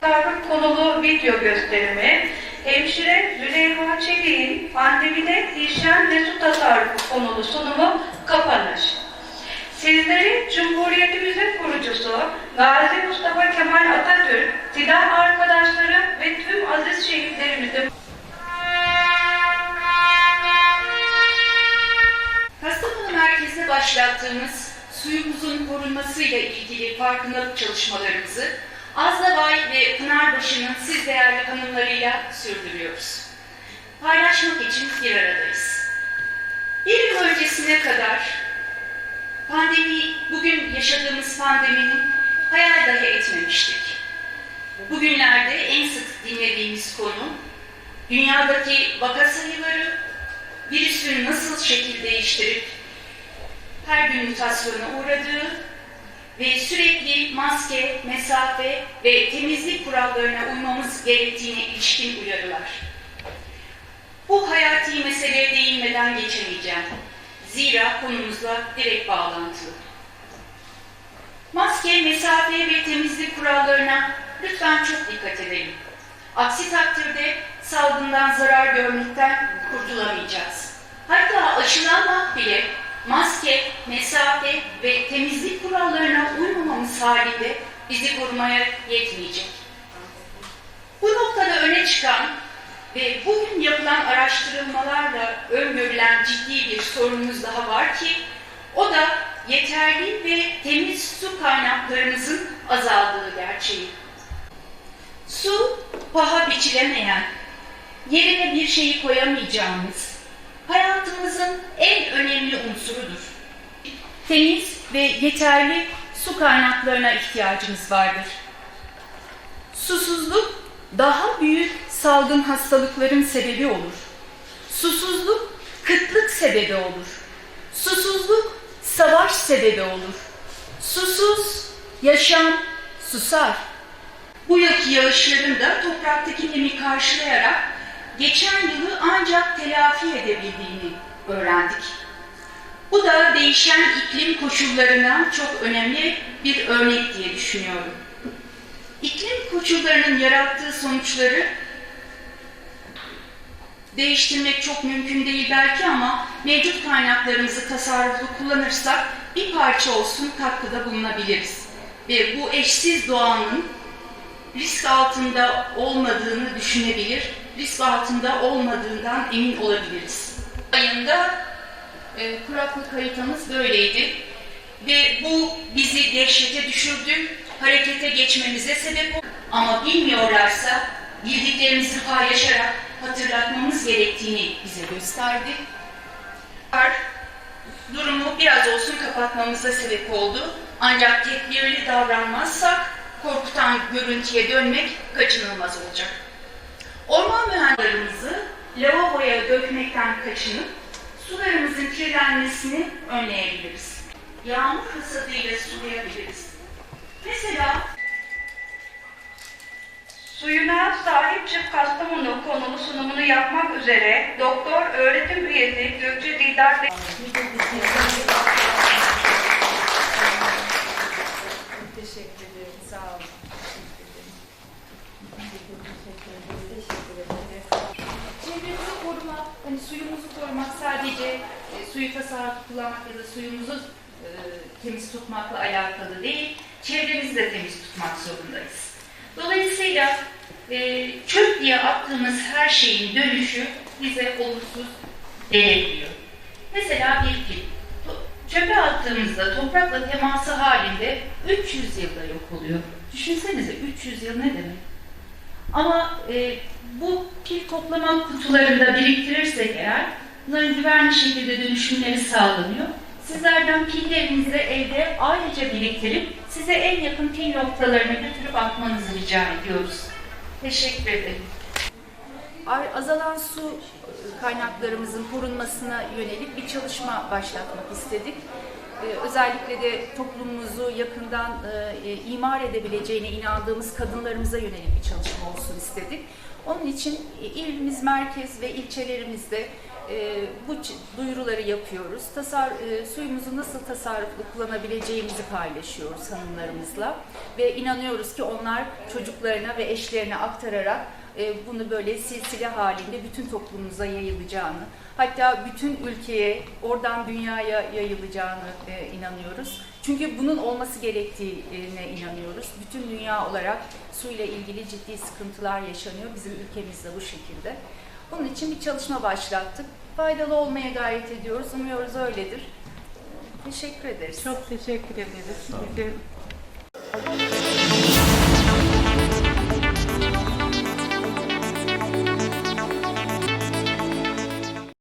Tasarruf konulu video gösterimi, hemşire Züleyha Çelik'in pandemide hijyen ve su tasarrufu konulu sunumu kapanır. Sizleri Cumhuriyetimizin kurucusu Gazi Mustafa Kemal Atatürk, silah arkadaşları ve tüm aziz şehitlerimizin Kastamonu merkezde başlattığımız suyumuzun korunmasıyla ilgili farkındalık çalışmalarımızı Azdavay ve Pınarbaşı'nın siz değerli hanımlarıyla sürdürüyoruz. Paylaşmak için bir aradayız. Bir yıl öncesine kadar pandemi, bugün yaşadığımız pandeminin hayal dahi etmemiştik. Bugünlerde en sık dinlediğimiz konu dünyadaki vaka sayıları, virüsün nasıl şekil değiştirip her gün mutasyona uğradığı ve sürekli maske, mesafe ve temizlik kurallarına uymamız gerektiğine ilişkin uyarılar. Bu hayati meseleye değinmeden geçemeyeceğim. Zira konumuzla direkt bağlantılı. Maske, mesafe ve temizlik kurallarına lütfen çok dikkat edelim. Aksi takdirde salgından zarar görmekten kurtulamayacağız. Hatta aşılanmak bile maske, mesafe ve temizlik kurallarına uymamamız halinde bizi korumaya yetmeyecek. Bu noktada öne çıkan ve bugün yapılan araştırmalarla öngörülen ciddi bir sorunumuz daha var ki o da yeterli ve temiz su kaynaklarımızın azaldığı gerçeği. Su paha biçilemeyen, yerine bir şeyi koyamayacağımız, hayatımızın en önemli unsurudur. Temiz ve yeterli su kaynaklarına ihtiyacımız vardır. Susuzluk daha büyük salgın hastalıkların sebebi olur. Susuzluk kıtlık sebebi olur. Susuzluk savaş sebebi olur. Susuz yaşam susar. Bu yılki yağışların da topraktaki nemi karşılayarak geçen yılı ancak telafi edebildiğini öğrendik. Bu da değişen iklim koşullarına çok önemli bir örnek diye düşünüyorum. İklim koşullarının yarattığı sonuçları değiştirmek çok mümkün değil belki ama mevcut kaynaklarımızı tasarruflu kullanırsak bir parça olsun katkıda bulunabiliriz. Ve bu eşsiz doğanın risk altında olmadığını düşünebilir, risk altında olmadığından emin olabiliriz. Ayında e, kuraklık haritamız böyleydi ve bu bizi dehşete düşürdü, harekete geçmemize sebep oldu. Ama bilmiyorlarsa bildiklerimizi paylaşarak hatırlatmamız gerektiğini bize gösterdi. Durumu biraz olsun kapatmamıza sebep oldu. Ancak tedbirli davranmazsak korkutan görüntüye dönmek kaçınılmaz olacak. Orman mühendislerimizi lavaboya dökmekten kaçınıp sularımızın kirlenmesini önleyebiliriz. Yağmur hasadıyla sulayabiliriz. Mesela Suyuna sahip çık Kastamonu konulu sunumunu yapmak üzere Doktor Öğretim Üyesi Gökçe Dildar Bey Teşekkür ederim. Sağ olun. Çevremizi korumak, hani suyumuzu korumak sadece e, suyu tasarruf kullanmak ya da suyumuzu e, temiz tutmakla alakalı değil, çevremizi de temiz tutmak zorundayız. Dolayısıyla e, çöp diye attığımız her şeyin dönüşü bize olumsuz gelebiliyor. Mesela bir. To- Çöpe attığımızda toprakla teması halinde 300 yılda yok oluyor. Düşünsenize 300 yıl ne demek? Ama e, bu pil toplama kutularında biriktirirsek eğer bunların güvenli şekilde dönüşümleri sağlanıyor. Sizlerden pillerinizi evde ayrıca biriktirip size en yakın pil noktalarına götürüp atmanızı rica ediyoruz. Teşekkür ederim. Azalan su kaynaklarımızın korunmasına yönelik bir çalışma başlatmak istedik. e, özellikle de toplumumuzu yakından e, e, imar edebileceğine inandığımız kadınlarımıza yönelik bir çalışma olsun istedik. Onun için e, ilimiz, merkez ve ilçelerimizde e, bu duyuruları yapıyoruz. Tasar, e, suyumuzu nasıl tasarruflu kullanabileceğimizi paylaşıyoruz hanımlarımızla ve inanıyoruz ki onlar çocuklarına ve eşlerine aktararak e, bunu böyle silsile halinde bütün toplumumuza yayılacağını, hatta bütün ülkeye, oradan dünyaya yayılacağını inanıyoruz. Çünkü bunun olması gerektiğine inanıyoruz. Bütün dünya olarak suyla ilgili ciddi sıkıntılar yaşanıyor. Bizim ülkemizde bu şekilde. Bunun için bir çalışma başlattık. Faydalı olmaya gayret ediyoruz. Umuyoruz öyledir. Teşekkür ederiz. Çok teşekkür ederiz. Bugün